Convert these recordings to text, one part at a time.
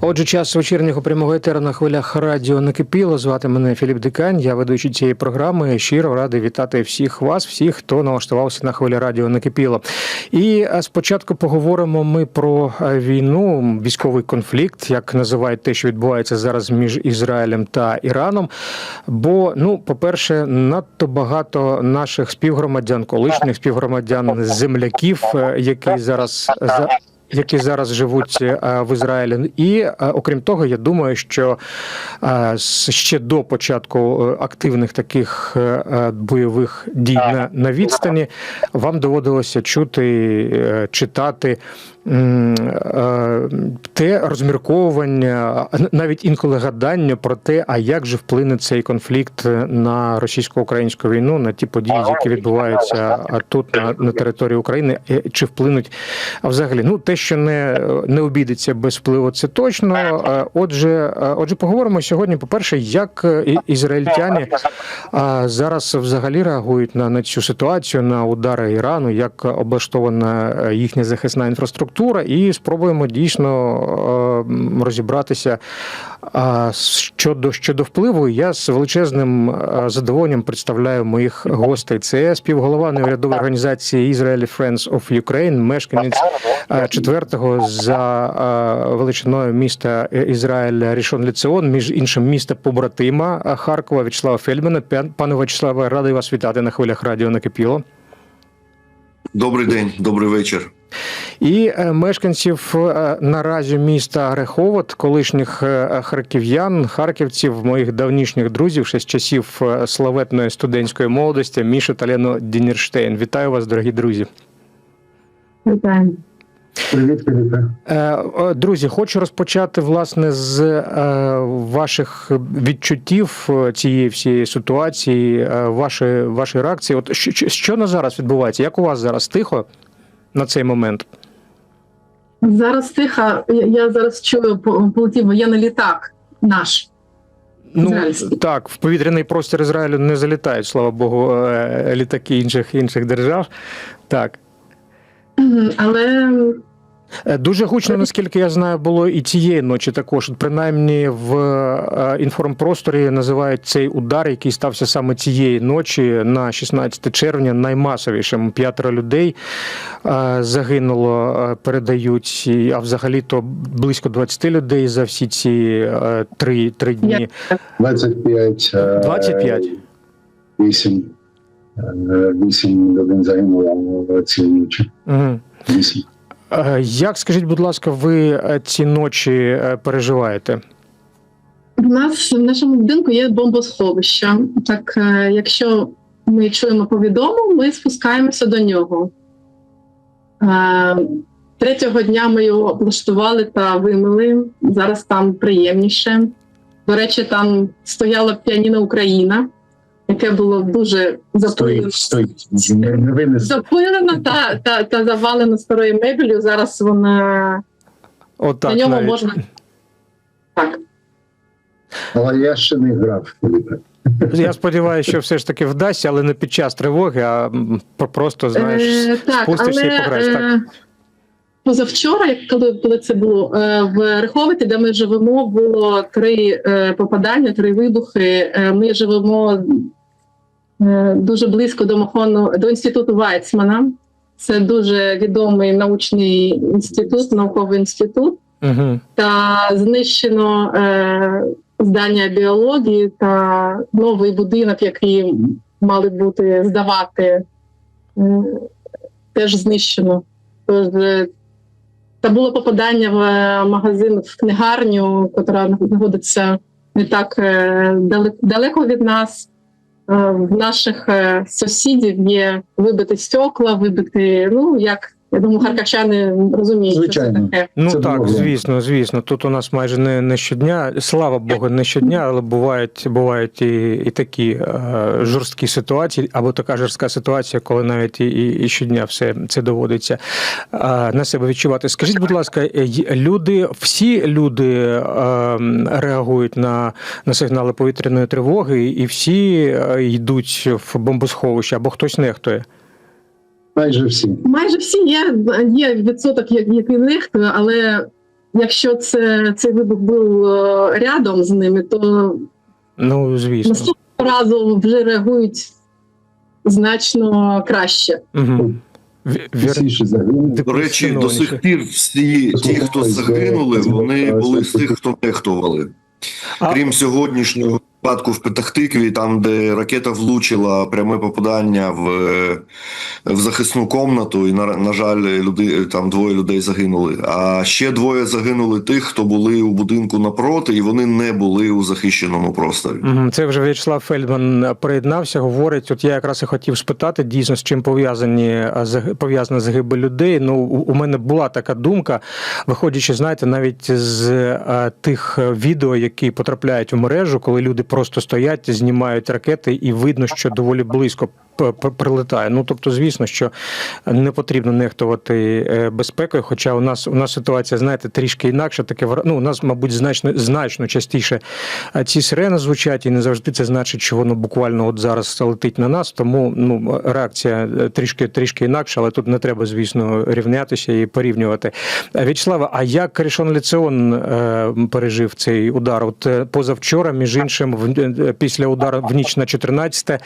Отже, час вечірнього прямого етеру на хвилях радіо накипіло. Звати мене Філіп Дикань. Я ведучий цієї програми. Щиро радий вітати всіх вас, всіх, хто налаштувався на хвилі радіо накипіло. І е, спочатку поговоримо ми про е, війну, військовий конфлікт, як називають те, що відбувається зараз між Ізраїлем та Іраном. Бо, ну, по-перше, надто багато наших співгромадян, колишніх співгромадян, земляків, е, які зараз за які зараз живуть е, в Ізраїлі. І е, окрім того, я думаю, що е, ще до початку активних таких бойових дій на, на відстані вам доводилося чути, читати. Е, Те розмірковування, навіть інколи гадання про те, а як же вплине цей конфлікт на російсько-українську війну, на ті події, які відбуваються тут на, на території України, е, чи вплинуть взагалі, ну те, що не, не обійдеться без впливу, це точно. Е, Отже, е, отже, поговоримо сьогодні. По перше, як е, ізраїльтяни зараз взагалі реагують на, на цю ситуацію, на удари Ірану, як облаштована е, їхня захисна інфраструктура, і спробуємо дійсно е, розібратися щодо щодо впливу. Я з величезним е, задоволенням представляю моїх гостей. Це співголова неурядової організації Israeli Friends of Ukraine, мешканець е, четвертого за е, величиною міста Ізраїль Рішон Ліцеон, між іншим міста побратима е, Харкова Вячеслава Фельдмана. Пане Вячеславе, радий вас вітати на хвилях радіо накипіло. Добрий день, добрий вечір. І е, мешканців е, наразі міста Реховод, колишніх е, харків'ян, харківців, моїх давнішніх друзів, ще з часів славетної студентської молодості, Міша та Лену Дінерштейн. Вітаю вас, дорогі друзі. Вітаємо. Привіт, Друзі, хочу розпочати власне з ваших відчуттів цієї всієї ситуації, вашої, вашої реакції. От що, що- що на зараз відбувається? Як у вас зараз тихо на цей момент? Зараз тихо. Я- зараз чую, по- полетів воєнний літак наш. Ну Ізраїльський. так, в повітряний простір Ізраїлю не залітають, слава Богу, е, літаки інших інших держав. Так. Але Дуже гучно, наскільки я знаю, було і цієї ночі також. Принаймні в е, інформпросторі називають цей удар, який стався саме цієї ночі на 16 червня, наймасовішим. П'ятеро людей е, загинуло, е, передають, а взагалі то близько 20 людей за всі ці е, три, три дні. 25. е, 25? 8. 8 людей загинуло цієї ночі. Угу. 8. Е, Як скажіть, будь ласка, ви е, ці ночі е, переживаєте? в нас в нашому будинку є бомбосховище. Так, якщо ми чуємо повідому, ми спускаємося до нього. Третього дня ми його облаштували та вимили. Зараз там приємніше. До речі, там стояла піаніно Україна, яке було дуже запилено. Запилено та, та, та завалено старою мебелью. Зараз вона Отак на ньому навіть. можна. Так. Але я ще не грав, Я сподіваюся, що все ж таки вдасться, але не під час тривоги, а просто знаєш, Е, так, спустишся але, і пограєш. Так. е, Позавчора, як коли, коли це було е, в Риховиті, де ми живемо, було три е, попадання, три вибухи. Ми живемо дуже близько до Махону, до інституту Вайцмана. Це дуже відомий научний інститут, науковий інститут. Угу. Та знищено е, здання біології та новий будинок, який мали бути здавати, е, теж знищено. Тож, е, та було попадання в е, магазин в книгарню, яка знаходиться не так е, далеко від нас. Е, В наших е, сусідів є вибити стекла, вибити ну як я думаю, харківчани розуміють, що це Звичайно. таке. Ну Це так, добре. звісно, звісно. Тут у нас майже не, не щодня. Слава Богу, не щодня, але бувають, бувають і, і такі е, жорсткі ситуації, або така жорстка ситуація, коли навіть і, і, і щодня все це доводиться е, на себе відчувати. Скажіть, будь ласка, е, й- люди, всі люди е, реагують на, на сигнали повітряної тривоги, і всі е, йдуть в бомбосховище, або хтось нехтує. Майже всі. Майже всі є, є відсоток, як- який нехтує, але якщо це цей вибух був е, рядом з ними, то Ну, звісно. наступного разу вже реагують значно краще. Угу. До речі, до сих пір всі ті, хто загинули, вони були з тих, хто нехтували. Крім сьогоднішнього випадку в Петахтикві, там, де ракета влучила пряме попадання в, е, в захисну комнату, і на, на жаль, люди там двоє людей загинули. А ще двоє загинули тих, хто були у будинку напроти, і вони не були у захищеному просторі. Це вже В'ячеслав Фельдман приєднався. Говорить, от я якраз і хотів спитати дійсно з чим пов'язані а, пов'язана загибель людей. Ну у мене була така думка, виходячи, знаєте, навіть з тих е, відео, які потрапляють у мережу, коли люди просто стоять, знімають ракети, і видно, що доволі близько. Прилетає. Ну тобто, звісно, що не потрібно нехтувати е, безпекою. Хоча у нас у нас ситуація, знаєте, трішки інакша. Таке ну, у нас, мабуть, значно значно частіше ці сирени звучать, і не завжди це значить, що воно буквально от зараз летить на нас. Тому ну реакція е, трішки трішки інакша, але тут не треба, звісно, рівнятися і порівнювати. Е, В'ячеслава, а як Рішон Ліцеон е, пережив цей удар? От е, позавчора, між іншим, в, е, після удару в ніч на 14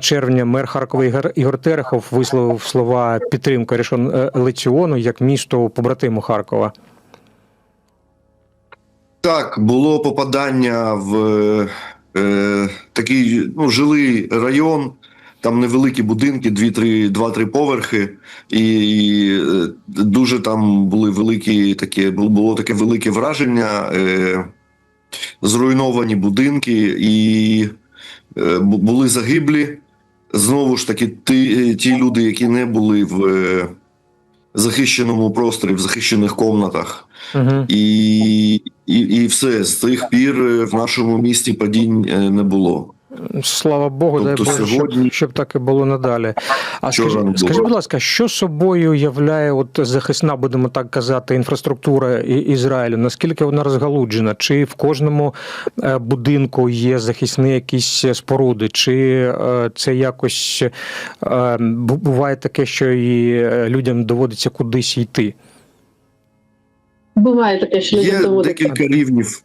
червня, мер Харкова Ігор, Ігор Терехов висловив слова підтримки Рішон е, Ліцеону як місту побратиму Харкова. Так, було попадання в е, такий ну, жилий район, там невеликі будинки, 2-3 2-3 поверхи, і, і е, дуже там були великі такі, було таке велике враження, е, зруйновані будинки, і е, були загиблі. Знову ж таки, ті, ті люди, які не були в е, захищеному просторі, в захищених комнатах. Угу. І, і, і все з тих пір е, в нашому місті падінь е, не було. Слава Богу, дай Тобто Боже, сьогодні- щоб, щоб так і було надалі. А було. скажи, будь ласка, що собою являє от захисна, будемо так казати, інфраструктура Ізраїлю? Наскільки вона розгалуджена? Чи в кожному е, будинку є захисні якісь споруди? Чи е, це якось е, буває таке, що і людям доводиться кудись йти? Буває таке, що людям Є доводиться. декілька рівнів.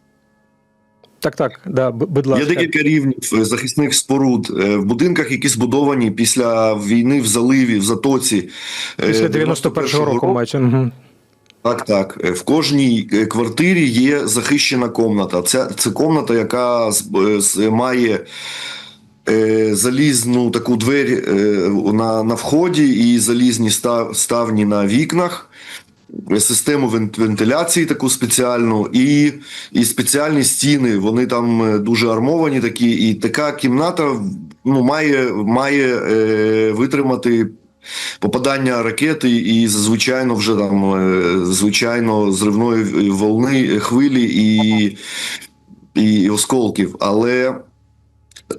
Так, так, да, будь Є декілька рівнів е, захисних споруд е, в будинках, які збудовані після війни в заливі, в затоці. е, Після 91-го року, мається. Угу. Так, так. В кожній квартирі є захищена комната. Це, це комната, яка з- з- має залізну таку двері на, на вході і залізні став, ставні на вікнах. Систему вентиляції таку спеціальну, і, і спеціальні стіни. Вони там е, дуже армовані такі. І така кімната ну, має, має е, витримати попадання ракети і звичайно вже там е, звичайно зривної волни хвилі і, і осколків. Але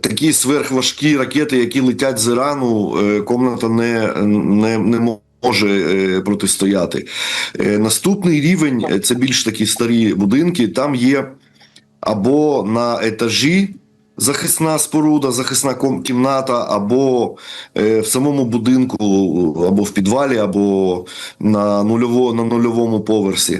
такі сверхважкі ракети, які летять з Ірану, е, комната не, не, не може е, протистояти. Е, Наступний рівень е, це більш такі старі будинки. Там є або на етажі. Захисна споруда, захисна кімната, або в самому будинку, або в підвалі, або на, нульово, на нульовому поверсі.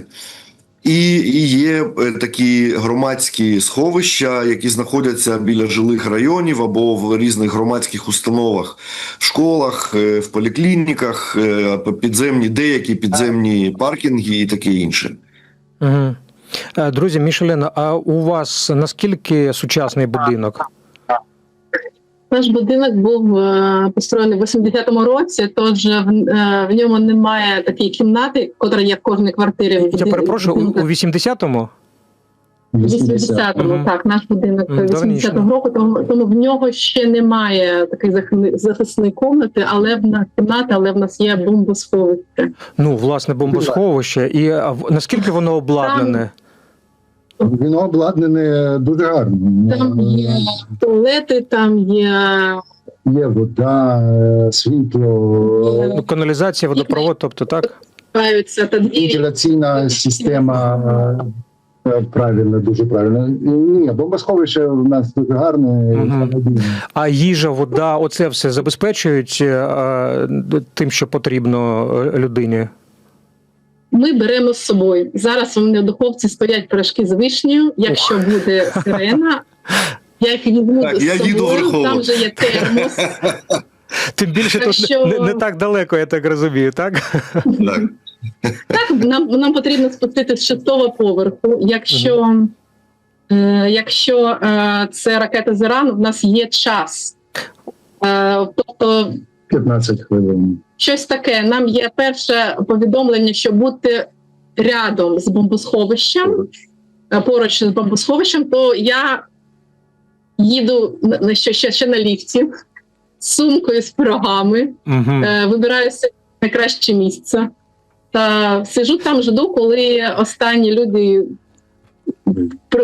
І, є е, такі громадські сховища, які знаходяться біля жилих районів або в різних громадських установах, в школах, е, в поліклініках, е, підземні, деякі підземні паркінги і таке інше. Друзі, Мішелена, а у вас наскільки сучасний будинок? Наш будинок був е, построєний в 80-му році, тож в, е, в ньому немає такої кімнати, котра є в кожній квартирі. Я перепрошую, у, у будинках. 80-му? 80-му, Мгм. так, наш будинок Мгм, 80-го року, тому, тому в нього ще немає такої захисної комнати, але в нас кімната, але в нас є бомбосховище. Ну, власне, бомбосховище. І а, наскільки воно обладнане? Воно обладнане дуже гарно. Там є туалети, там є Є вода, е, світло, Ну, каналізація, водопровод, тобто так? вентиляційна система. Е, Правильно, дуже правильно. Ні, бомбосховище у нас дуже гарне. Мгм. А їжа, вода, оце все забезпечують е, тим, що потрібно е, людині. Ми беремо з собою. Зараз у мене в духовці стоять пирожки з вишнею. Якщо буде сирена, я їх візьму Так, з я собою. їду. Там вже є термос. Тим більше Так тут що- не, не так далеко, я так розумію, так? Так. Так, нам, нам потрібно спуститися з шестого поверху. Якщо, е, якщо е, це ракета з Ірану, в нас є час. Е, тобто 15 хвилин. щось таке. Нам є перше повідомлення, що бути рядом з бомбосховищем, е, поруч з бомбосховищем, то я їду на- на ще, ще, ще на ліфті з сумкою з пирогами. Угу. Е, вибираюся найкраще місце. Та сижу там, жду, коли останні люди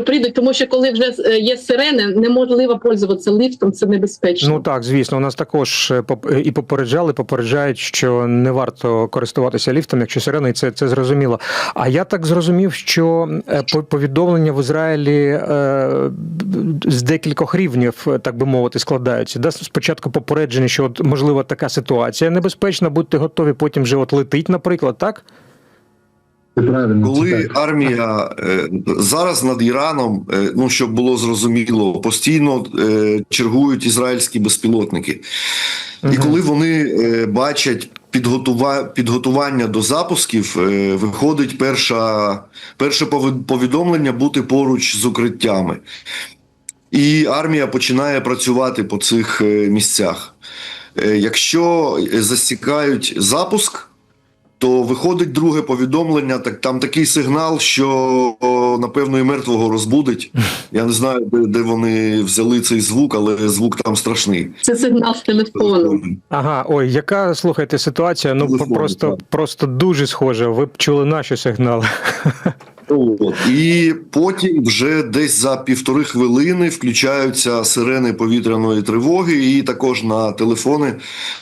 прийдуть, тому що коли вже е, є сирени, неможливо пользуватися ліфтом, це небезпечно. Ну так, звісно, у нас також е, поп- і попереджали, попереджають, що не варто користуватися ліфтом, якщо сирена, і це, це зрозуміло. А я так зрозумів, що е, по- повідомлення в Ізраїлі е, з декількох рівнів, е, так би мовити, складаються. Да? Спочатку попередження, що от, можливо така ситуація небезпечна, будьте готові, потім вже от летить, наприклад, так? Це правильно. це Коли так. армія е, зараз над Іраном, е, ну щоб було зрозуміло, постійно е, чергують ізраїльські безпілотники, і коли вони е, бачать підготува... підготування до запусків, е, виходить перша... перше повідомлення бути поруч з укриттями. І армія починає працювати по цих місцях. Е, Якщо засікають запуск, то виходить друге повідомлення. Так там такий сигнал, що о, напевно і мертвого розбудить. Я не знаю, де, де вони взяли цей звук, але звук там страшний. Це сигнал з телефону. Ага, ой, яка слухайте ситуація? Ну Телефон, просто, так. просто дуже схожа. Ви б чули наші сигнали. От. І потім вже десь за півтори хвилини включаються сирени повітряної тривоги, і також на телефони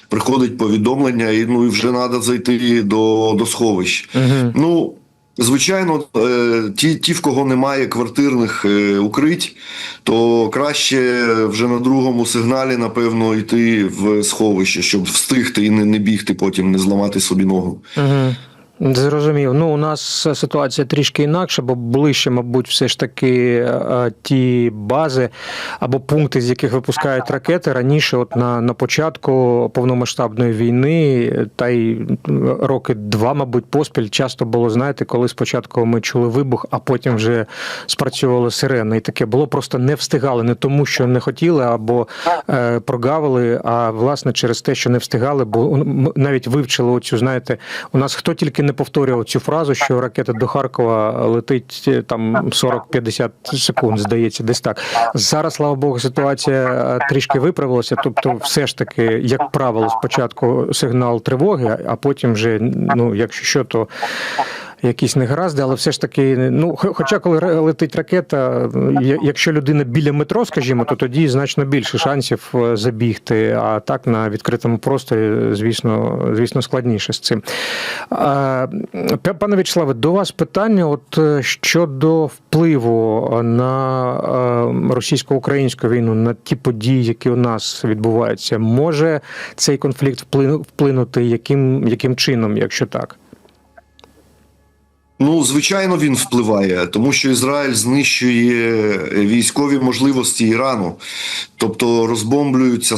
приходить повідомлення, і ну і вже треба зайти до, до сховищ. Угу. Ну, звичайно, е, ті, ті, в кого немає квартирних е, укрить, то краще вже на другому сигналі, напевно, йти в сховище, щоб встигти і не, не бігти потім, не зламати собі ногу. Угу. Зрозумів. Ну, у нас ситуація трішки інакша, бо ближче, мабуть, все ж таки е, ті бази або пункти, з яких випускають ракети. Раніше, от на, на початку повномасштабної війни, та й роки два, мабуть, поспіль, часто було, знаєте, коли спочатку ми чули вибух, а потім вже спрацьовували сирени. І таке було просто не встигали, не тому, що не хотіли або е, прогавили, а власне через те, що не встигали, бо навіть вивчили оцю, знаєте, у нас хто тільки не повторював цю фразу, що ракета до Харкова летить е, там 40-50 секунд, здається, десь так. Зараз, слава Богу, ситуація е, трішки виправилася. Тобто, все ж таки, як правило, спочатку сигнал тривоги, а потім вже, ну, якщо що, то якісь негаразди, але все ж таки, ну, хоча коли летить ракета, якщо людина біля метро, скажімо, то тоді значно більше шансів е, забігти. А так на відкритому просторі, звісно, звісно, складніше з цим. Пане Вячеславе, до вас питання: от е, щодо впливу на е, російсько-українську війну, на ті події, які у нас відбуваються, може цей конфлікт вплину- вплинути яким, яким чином, якщо так? Ну, звичайно, він впливає, тому що Ізраїль знищує військові можливості Ірану, тобто розбомблюються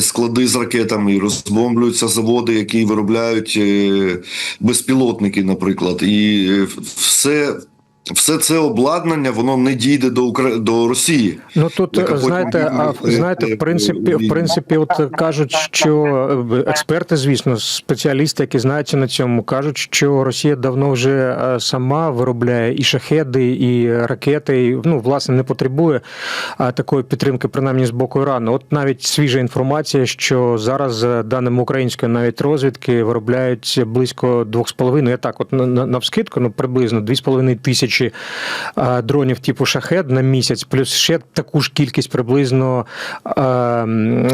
склади, з ракетами, розбомблюються заводи, які виробляють е, безпілотники, наприклад, і е, все. Все це обладнання воно не дійде до Укра... до Росії. Ну тут знаєте, а знаєте, е, в принципі, в принципі, от кажуть, що е, експерти, звісно, спеціалісти, які знаються на цьому, кажуть, що Росія давно вже е, сама виробляє і шахеди, і ракети. І, ну, власне, не потребує такої підтримки, принаймні з боку Ірану. От навіть свіжа інформація, що зараз, за даними української навіть розвідки, виробляють близько 2,5, я так, от на, на, навскидку, ну приблизно 2,5 тисяч тисячі е, дронів типу шахет на місяць, плюс ще таку ж кількість приблизно е,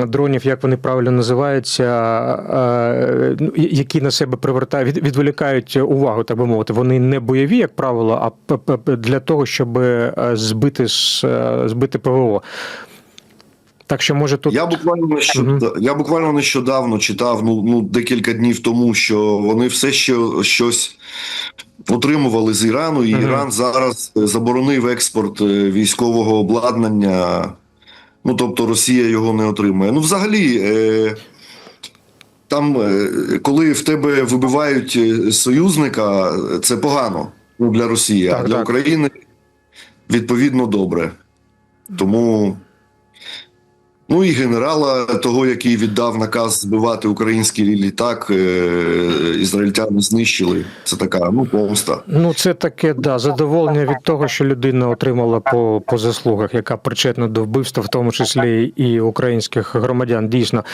дронів, як вони правильно називаються, е, ну, які на себе привертають, відволікають увагу, так би мовити. Вони не бойові, як правило, а для того, щоб збити, збити ПВО. Так що може тут. Я буквально нещодавно, я буквально нещодавно читав ну, ну декілька днів тому, що вони все ще щось отримували з Ірану, і. Іран зараз е, заборонив експорт е, військового обладнання. Ну тобто Росія його не отримує. Ну, взагалі, е, там, е, коли в тебе вибивають е, союзника, це погано ну, для Росії, Так, а для так. України відповідно добре. Тому. Ну і генерала того, який віддав наказ збивати український літак, е, ізраїльтяни знищили. Це така ну помста. Ну, це таке да, задоволення від того, що людина отримала по, по заслугах, яка причетна до вбивства, в тому числі і українських громадян. Дійсно,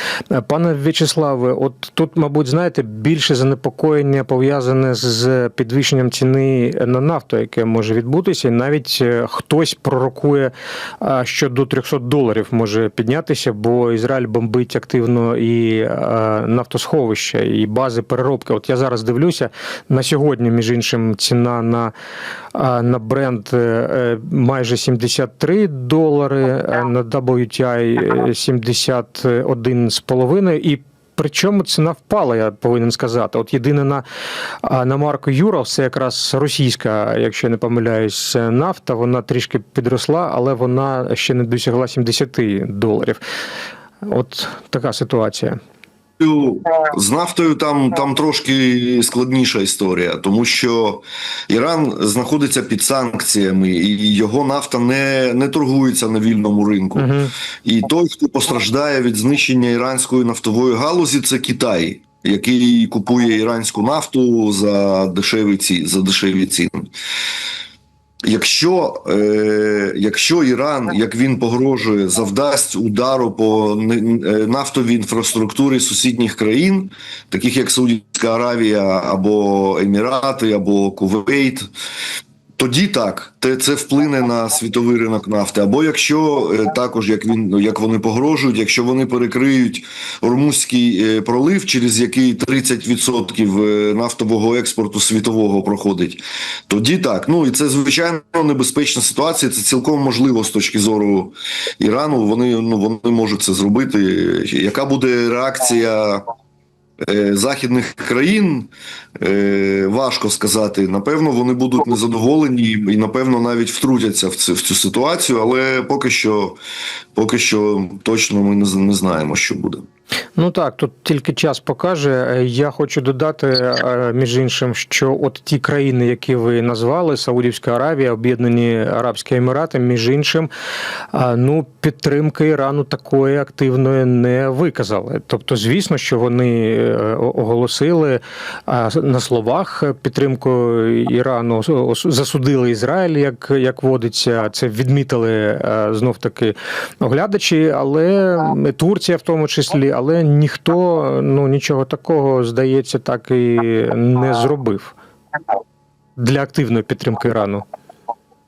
пане В'ячеславе, от тут, мабуть, знаєте, більше занепокоєння пов'язане з підвищенням ціни на нафту, яке може відбутися, і навіть е, хтось пророкує, що до 300 доларів може піднятися, бо Ізраїль бомбить активно і е, нафтосховища, і бази переробки. От я зараз дивлюся на сьогодні, між іншим, ціна на, а, на бренд е, е, майже 73 долари, е, на WTI е, 71,5 і Причому ціна впала, я повинен сказати. От єдине на, на марку Юра, це якраз російська, якщо я не помиляюсь, нафта. Вона трішки підросла, але вона ще не досягла 70 доларів. От така ситуація. З нафтою там, там трошки складніша історія, тому що Іран знаходиться під санкціями, і його нафта не, не торгується на вільному ринку. Угу. І той, хто постраждає від знищення іранської нафтової галузі, це Китай, який купує іранську нафту за дешеві ці за дешеві ціни. Якщо, е, якщо Іран, як він погрожує, завдасть удару по е, нафтовій інфраструктурі сусідніх країн, таких як Саудівська Аравія або Емірати, або Кувейт, тоді так, те це вплине на світовий ринок нафти. Або якщо е, також як він як вони погрожують, якщо вони перекриють Ормузький е, пролив, через який 30% е, нафтового експорту світового проходить, тоді так. Ну і це звичайно небезпечна ситуація. Це цілком можливо з точки зору Ірану. Вони ну вони можуть це зробити. Яка буде реакція? Е, Західних країн е, важко сказати. Напевно, вони будуть незадоволені і, напевно, навіть втрутяться в цю, в цю ситуацію, але поки що, поки що точно ми не, знаємо, що буде. Ну так, тут тільки час покаже. Е, Я хочу додати, е, між іншим, що от ті країни, які ви назвали, Саудівська Аравія, Об'єднані Арабські Емірати, між іншим, ну підтримки Ірану такої активної не виказали. Тобто, звісно, що вони е, оголосили на словах підтримку Ірану, засудили Ізраїль, як, як водиться. Це відмітили знов таки оглядачі, але Турція в тому числі, але ніхто ну нічого такого, здається, так і не зробив для активної підтримки Ірану.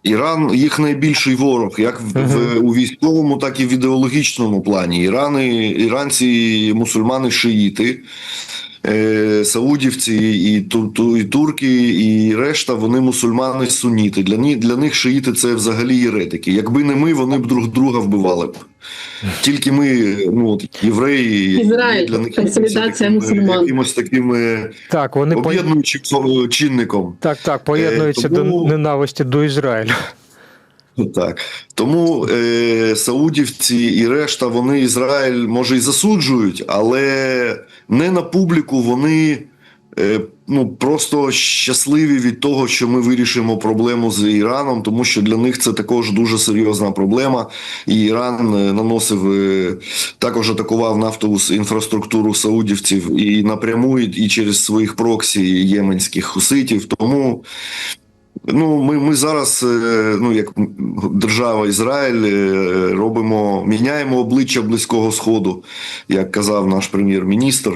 Іран їх найбільший ворог, як в, в у військовому, так і в ідеологічному плані. Ірани, іранці, мусульмани, шиїти. Е, Саудівці і, ту, ту, і турки, і решта вони мусульмани суніти. Для, ні- для них шиїти це взагалі єретики. Якби не ми, вони б друг друга вбивали б. Тільки ми, ну от євреї, Ізраїль, для них консолідація такими- мусульман. якимось таким е, Так, вони об'єднуючим фо- чинником. так, так поєднуються тому- до ненависті до Ізраїлю. Так тому е, саудівці і решта вони Ізраїль може і засуджують, але не на публіку вони е, ну просто щасливі від того, що ми вирішимо проблему з Іраном, тому що для них це також дуже серйозна проблема. І Іран е, наносив е, також атакував нафтову інфраструктуру саудівців і напряму, і через своїх проксі єменських хуситів. Тому Ну, ми, ми зараз, е, ну як держава Ізраїль, е, робимо, міняємо обличчя близького сходу, як казав наш прем'єр-міністр.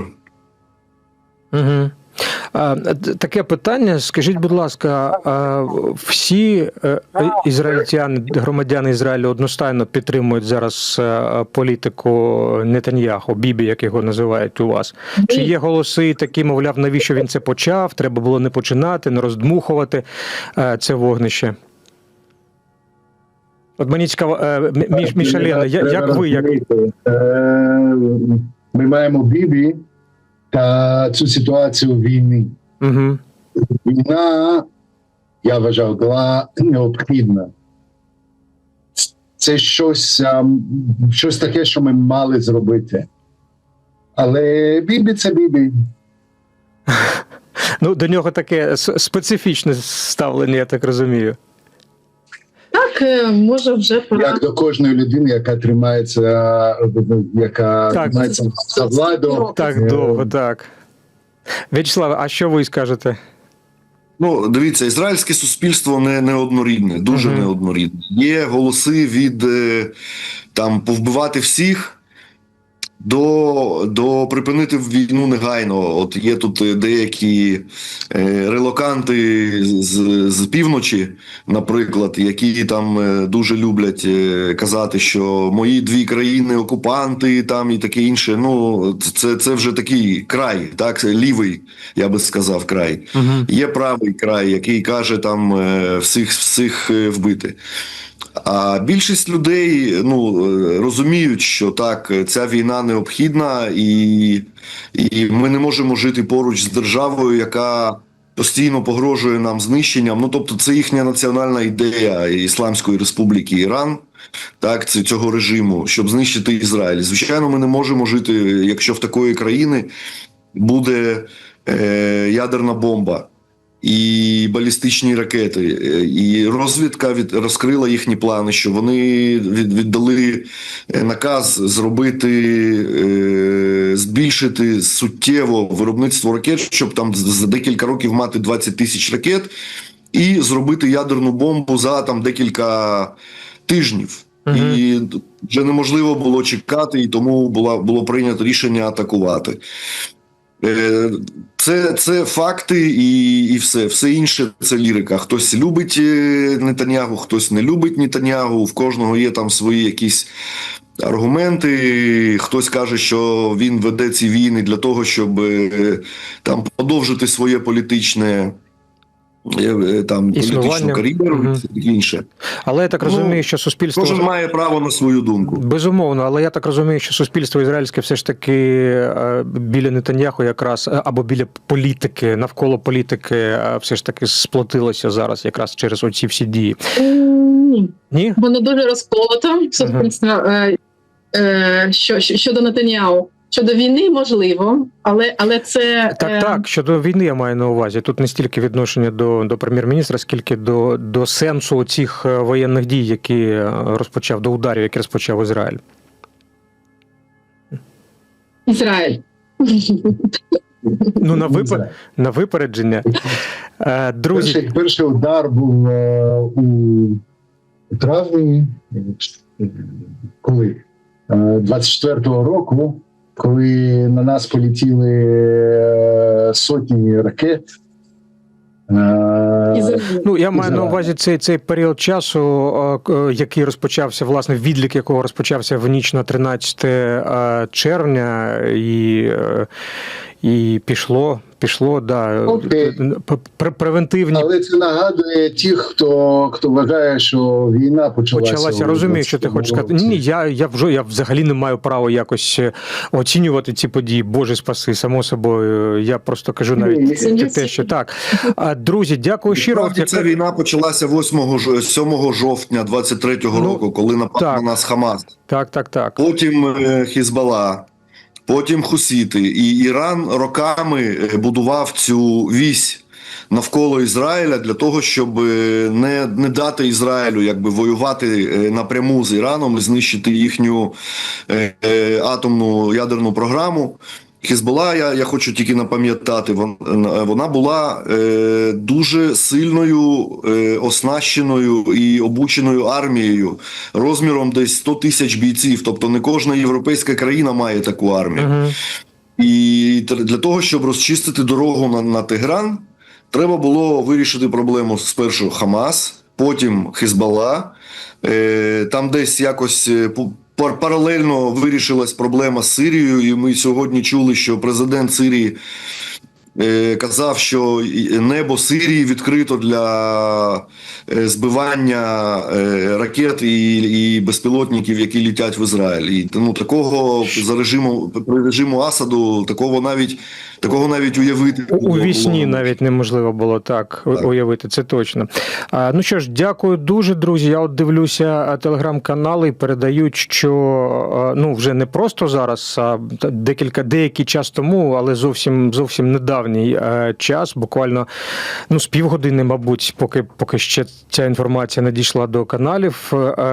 Угу. Таке питання. Скажіть, будь ласка, всі е, ізраїльтяни, громадяни Ізраїлю одностайно підтримують зараз е, політику Нетаньяху, Бібі, як його називають у вас? Чи є голоси такі, мовляв, навіщо він це почав? Треба було не починати, не роздмухувати е, це вогнище? От мені цікаво, М- Міш, Мішалєна, як ви, як Ми маємо Бібі та цю ситуацію війни. угу. Війна, я вважав, була необхідна. Це щось, щось таке, що ми мали зробити. Але Бібі це Бібі. Ну, до нього таке специфічне ставлення, я так розумію. Так, е, може вже пора. Як до кожної людини, яка тримається, яка Так. тримається за владу. Так Е, довго, так. В'ячеславе, а що ви скажете? Ну, дивіться, ізраїльське суспільство не, не однорідне, дуже -hmm. неоднорідне. Є голоси від е, там повбивати всіх до, до припинити війну негайно. От є тут е, деякі е, релоканти з, з півночі, наприклад, які там е, дуже люблять казати, що мої дві країни окупанти там і таке інше. Ну, це, це вже такий край, так, лівий, я би сказав, край. Угу. Є правий край, який каже там всіх, всіх вбити. А більшість людей ну, е, розуміють, що так, ця війна необхідна, і, і ми не можемо жити поруч з державою, яка постійно погрожує нам знищенням. Ну, тобто, це їхня національна ідея Ісламської Республіки Іран, так, це цього режиму, щоб знищити Ізраїль. Звичайно, ми не можемо жити, якщо в такої країни буде е, ядерна бомба і балістичні ракети. Е, І розвідка від розкрила їхні плани, що вони від, віддали е, наказ зробити е, збільшити суттєво виробництво ракет, щоб там за декілька років мати 20 тисяч ракет, і зробити ядерну бомбу за там декілька тижнів. І вже неможливо було чекати, і тому була було прийнято рішення атакувати. Е, Це, це факти і, і все. Все інше це лірика. Хтось любить Нетаньягу, хтось не любить Нетаньягу, В кожного є там свої якісь аргументи. Хтось каже, що він веде ці війни для того, щоб е, там продовжити своє політичне. Е, е, Там політичну кар'єру Мгм. і інше. Але я так Ну, розумію, що суспільство. Кожен має право на свою думку. Безумовно, але я так розумію, що суспільство ізраїльське все ж таки е, біля Нетаньяху якраз або біля політики, навколо політики, все ж таки сплотилося зараз якраз через оці всі дії. Ні, Ні? воно дуже розколото суспільство е, е, що, що- щодо Нетаніау. Щодо війни, можливо, але, але це Так, е, так, щодо війни я маю на увазі. Тут не стільки відношення до, до прем'єр-міністра, скільки до, до сенсу цих е, воєнних дій, які е, розпочав, до ударів, які розпочав Ізраїль. Ізраїль. Ну, на, випер... Ізраїль. на випередження. Е, Друзі, Перший, перший удар був е, у травні, коли? Е, 24-го року, коли на нас полетіли е, сотні ракет. Е, Ну, я маю на увазі цей, цей період часу, е, який розпочався, власне, відлік якого розпочався в ніч на 13 е, червня, і, і пішло, пішло, да, Окей. превентивні Але це нагадує тих, хто, хто вважає, що війна почалася. почалася. Розумію, що ти хочеш сказати. Ні, я, я вже я взагалі не маю права якось е, оцінювати ці події. Боже спаси, само собою. Я просто кажу навіть це не те, що так. А, друзі, дякую щиро. Насправді, ця війна почалася 8 7 жовтня 23-го Ну, року, коли напав так. на нас Хамас. Так, так, так. Потім е, Хізбала, потім Хусіти. І Іран роками е, будував цю вісь навколо Ізраїля для того, щоб е, не, не дати Ізраїлю якби воювати е, напряму з Іраном і знищити їхню е, атомну ядерну програму. Хізбола, я, я хочу тільки напам'ятати, вона була е, дуже сильною, е, оснащеною і обученою армією розміром десь 100 тисяч бійців. Тобто не кожна європейська країна має таку армію. Угу. І для того, щоб розчистити дорогу на, на Тегран, треба було вирішити проблему спершу Хамас, потім Хизбалла. Е, там десь якось е, паралельно вирішилась проблема з Сирією, і ми сьогодні чули, що президент Сирії е, казав, що небо Сирії відкрито для е, збивання е, ракет і, безпілотників, які літять в Ізраїль. І ну такого за режиму при режиму Асаду такого навіть такого навіть уявити У, у вісні навіть неможливо було так, Так. уявити, це точно. А, ну що ж, дякую дуже, друзі. Я от дивлюся телеграм-канали і передають, що ну вже не просто зараз, а декілька деякий час тому, але зовсім зовсім недавній час, буквально ну з півгодини, мабуть, поки поки ще ця інформація не дійшла до каналів.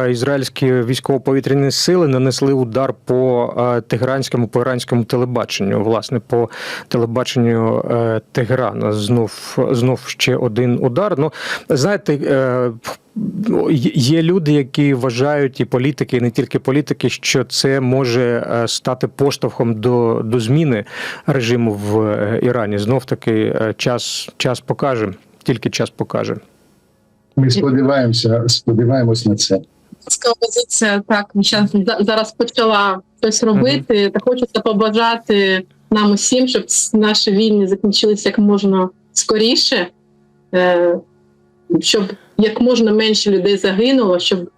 Ізраїльські військово-повітряні сили нанесли удар по тегранському по іранському телебаченню, власне, по телебаченню е, Тегерана. Знов знов ще один удар. Ну знаєте. е, Є люди, які вважають, і політики, і не тільки політики, що це може е, стати поштовхом до, до зміни режиму в Ірані. Знов таки час, час покаже, тільки час покаже. Ми сподіваємося, сподіваємось на це. Опозиція так зараз почала щось робити. Та хочеться побажати нам усім, щоб наші війни закінчилися як можна скоріше, е, щоб як можна менше людей загинуло, щоб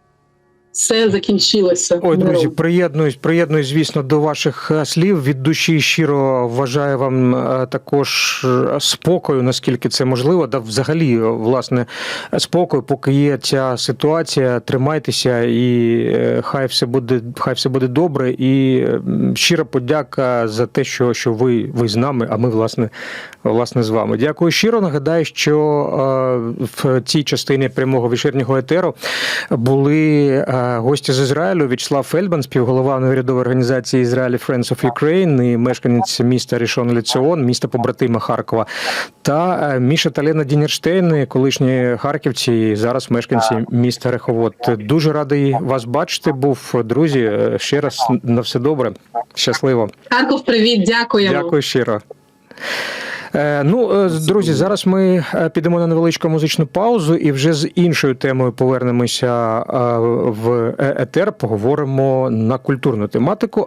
все закінчилося. Ой, друзі, миром. приєднуюсь, приєднуюсь, звісно, до ваших е, слів. Від душі щиро вважаю вам е, також е, спокою, наскільки це можливо. Да, взагалі, власне, спокою, поки є ця ситуація. Тримайтеся, і хай все буде, хай все буде добре. І щира подяка за те, що, що ви, ви з нами, а ми, власне, власне, з вами. Дякую щиро. Нагадаю, що в цій частині прямого вечірнього етеру були гості з Ізраїлю В'ячеслав Фельдман, співголова неурядової організації Ізраїлі Friends of Ukraine і мешканець міста Рішон Ліціон, міста побратима Харкова, та е, Міша та Лена Дінерштейн, колишні харківці, і зараз мешканці міста Реховод. Дуже радий вас бачити. Був друзі. е, Ще раз на все добре. Щасливо. Харков, привіт, дякуємо. Дякую щиро. Е, Ну, е, друзі, зараз ми е, підемо на невеличку музичну паузу і вже з іншою темою повернемося в етер. Поговоримо на культурну тематику.